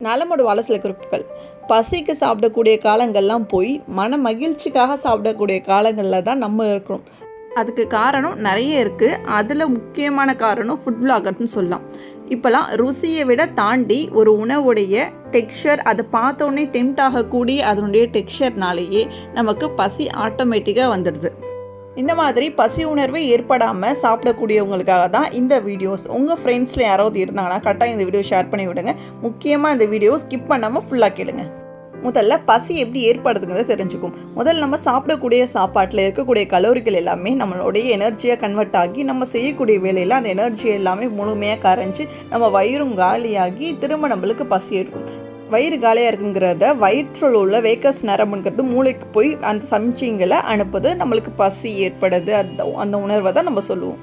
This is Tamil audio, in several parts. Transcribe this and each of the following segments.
நலமோட வாழ குறிப்புகள். பசிக்கு சாப்பிடக்கூடிய காலங்கள்லாம் போய் மன மகிழ்ச்சிக்காக சாப்பிடக்கூடிய காலங்களில் தான் நம்ம இருக்கிறோம். அதுக்கு காரணம் நிறைய இருக்குது அதில் முக்கியமான காரணம் ஃபுட் பிளாகர்னு சொல்லலாம். இப்போலாம் ருசியை விட தாண்டி ஒரு உணவுடைய டெக்ஸ்சர் அதை பார்த்தோன்னே டெம்ட் ஆகக்கூடிய அதனுடைய டெக்ஸ்சர்னாலேயே நமக்கு பசி ஆட்டோமேட்டிக்காக வந்துடுது. இந்த மாதிரி பசி உணர்வு ஏற்படாமல் சாப்பிடக்கூடியவங்களுக்காக தான் இந்த வீடியோஸ் உங்கள் ஃப்ரெண்ட்ஸில் யாராவது இருந்தாங்கன்னா கரெக்டாக இந்த வீடியோ ஷேர் பண்ணி விடுங்க. முக்கியமாக இந்த வீடியோ ஸ்கிப் பண்ணாமல் ஃபுல்லாக கேளுங்க. முதல்ல பசி எப்படி ஏற்படுதுங்கிறத தெரிஞ்சுக்கும். முதல்ல நம்ம சாப்பிடக்கூடிய சாப்பாட்டில் இருக்கக்கூடிய கலோரிகள் எல்லாமே நம்மளுடைய எனர்ஜியாக கன்வெர்ட் ஆகி நம்ம செய்யக்கூடிய வேலையில் அந்த எனர்ஜி எல்லாமே முழுமையாக கரைஞ்சி நம்ம வயிறும் காலியாகி திரும்ப நம்மளுக்கு பசி எடுக்கும். வயிறு காலியாக இருக்குங்கிறத வயிற்றில் உள்ள வேக்கஸ் நரம்புங்கிறது மூளைக்கு போய் அந்த சமிச்சிங்களை அனுப்புது. நம்மளுக்கு பசி ஏற்படுது. அந்த அந்த உணர்வை தான் நம்ம சொல்லுவோம்.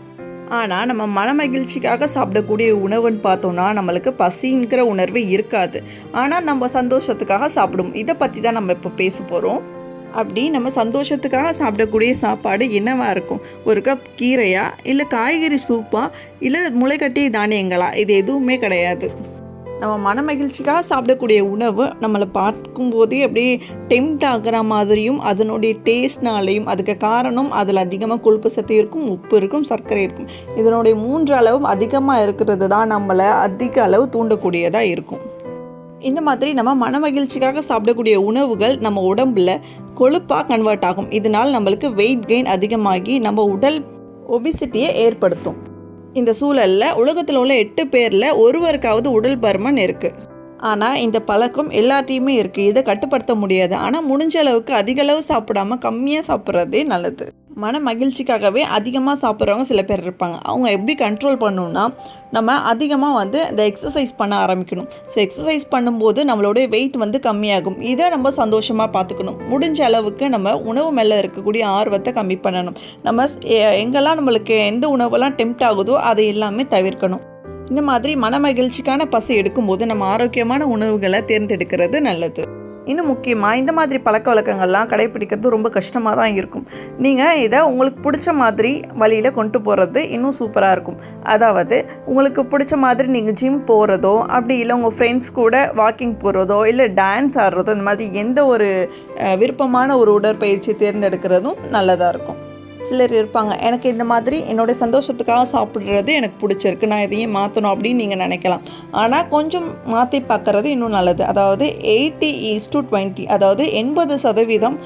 ஆனால் நம்ம மன மகிழ்ச்சிக்காக சாப்பிடக்கூடிய உணவுன்னு பார்த்தோன்னா நம்மளுக்கு பசிங்கிற உணர்வு இருக்காது. ஆனால் நம்ம சந்தோஷத்துக்காக சாப்பிடும் இதை பற்றி தான் நம்ம இப்போ பேச போகிறோம் அப்படி நம்ம சந்தோஷத்துக்காக சாப்பிடக்கூடிய சாப்பாடு என்னவாக இருக்கும்? ஒரு கப் கீரையா? இல்லை காய்கறி சூப்பா இல்லை முளைக்கட்டி தானியங்களா? இது எதுவுமே கிடையாது. நம்ம மன மகிழ்ச்சிக்காக சாப்பிடக்கூடிய உணவு நம்மளை பார்க்கும்போதே அப்படியே டெம்ட் ஆகிற மாதிரியும் அதனுடைய டேஸ்ட்னாலையும் அதுக்கு காரணம் அதில் அதிகமாக கொழுப்பு சத்து இருக்கும் உப்பு இருக்கும் சர்க்கரை இருக்கும். இதனுடைய மூன்று அளவும் அதிகமாக இருக்கிறது தான் நம்மளை அதிக அளவு தூண்டக்கூடியதாக இருக்கும். இந்த மாதிரி நம்ம மன மகிழ்ச்சிக்காக சாப்பிடக்கூடிய உணவுகள் நம்ம உடம்புல கொழுப்பாக கன்வெர்ட் ஆகும். இதனால் நம்மளுக்கு வெயிட் கெயின் அதிகமாகி நம்ம உடல் ஒபிசிட்டியை ஏற்படுத்தும். இந்த சூழலில் உலகத்தில் உள்ள எட்டு பேரில் ஒருவருக்காவது உடல் பருமன் இருக்குது ஆனால் இந்த பழக்கம் எல்லாத்தையுமே இருக்குது இதை கட்டுப்படுத்த முடியாது. ஆனால் முடிஞ்ச அளவுக்கு அதிகளவு சாப்பிடாமல் சாப்பிடாம கம்மியாக சாப்பிட்றதே நல்லது. மன மகிழ்ச்சிக்காகவே அதிகமாக சாப்பிட்றவங்க சில பேர் இருப்பாங்க. அவங்க எப்படி கண்ட்ரோல் பண்ணணும்னா நம்ம அதிகமாக வந்து இந்த எக்ஸசைஸ் பண்ண ஆரம்பிக்கணும். ஸோ எக்ஸசைஸ் பண்ணும்போது நம்மளுடைய வெயிட் வந்து கம்மியாகும். இதை நம்ம சந்தோஷமாக பார்த்துக்கணும். முடிஞ்ச அளவுக்கு நம்ம உணவு மேலே இருக்கக்கூடிய ஆர்வத்தை கம்மி பண்ணணும். நம்ம எ- எங்கெல்லாம் நம்மளுக்கு எந்த உணவெல்லாம் டெம்ட் ஆகுதோ அதை எல்லாமே தவிர்க்கணும். இந்த மாதிரி மன மகிழ்ச்சிக்கான பசி எடுக்கும்போது நம்ம ஆரோக்கியமான உணவுகளை தேர்ந்தெடுக்கிறது நல்லது. இன்னும் முக்கியமாக இந்த மாதிரி பழக்க வழக்கங்கள்லாம் கடைப்பிடிக்கிறது ரொம்ப கஷ்டமாக தான் இருக்கும். நீங்கள் இதை உங்களுக்கு பிடிச்ச மாதிரி வழியில் கொண்டு போகிறது இன்னும் சூப்பராக இருக்கும். அதாவது உங்களுக்கு பிடிச்ச மாதிரி நீங்கள் ஜிம் போகிறதோ அப்படி இல்லை உங்கள் ஃப்ரெண்ட்ஸ் கூட வாக்கிங் போகிறதோ இல்லை டான்ஸ் ஆடுறதோ இந்த மாதிரி எந்த ஒரு விருப்பமான ஒரு உடற்பயிற்சி தேர்ந்தெடுக்கிறதும் நல்லதாக இருக்கும். சிலர் இருப்பாங்க. எனக்கு இந்த மாதிரி என்னோடய சந்தோஷத்துக்காக சாப்பிட்றது எனக்கு பிடிச்சிருக்கு. நான் இதையும் மாற்றணும் அப்படின்னு நீங்கள் நினைக்கலாம். ஆனால் கொஞ்சம் மாற்றி பார்க்குறது இன்னும் நல்லது. அதாவது எயிட்டி ஈஸ் டு டுவெண்ட்டி அதாவது எண்பது சதவீதம்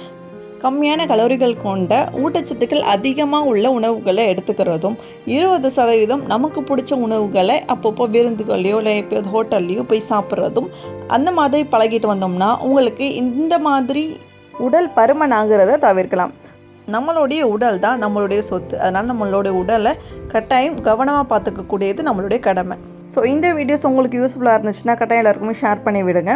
கம்மியான கலோரிகள் கொண்ட ஊட்டச்சத்துக்கள் அதிகமாக உள்ள உணவுகளை எடுத்துக்கிறதும் இருபது சதவீதம் நமக்கு பிடிச்ச உணவுகளை அப்பப்போ விருந்துகள்லையோ இல்லை எப்போது ஹோட்டல்லையோ போய் சாப்பிட்றதும் அந்த மாதிரி பழகிட்டு வந்தோம்னா உங்களுக்கு இந்த மாதிரி உடல் பருமன் ஆகிறத தவிர்க்கலாம். நம்மளுடைய உடல் தான் நம்மளுடைய சொத்து. அதனால் நம்மளுடைய உடலை கட்டாயம் கவனமாக பார்த்துக்கக்கூடியது நம்மளுடைய கடமை. ஸோ இந்த வீடியோஸ் உங்களுக்கு யூஸ்ஃபுல்லாக இருந்துச்சுன்னா கட்டாயம் எல்லாருக்குமே ஷேர் பண்ணி விடுங்க.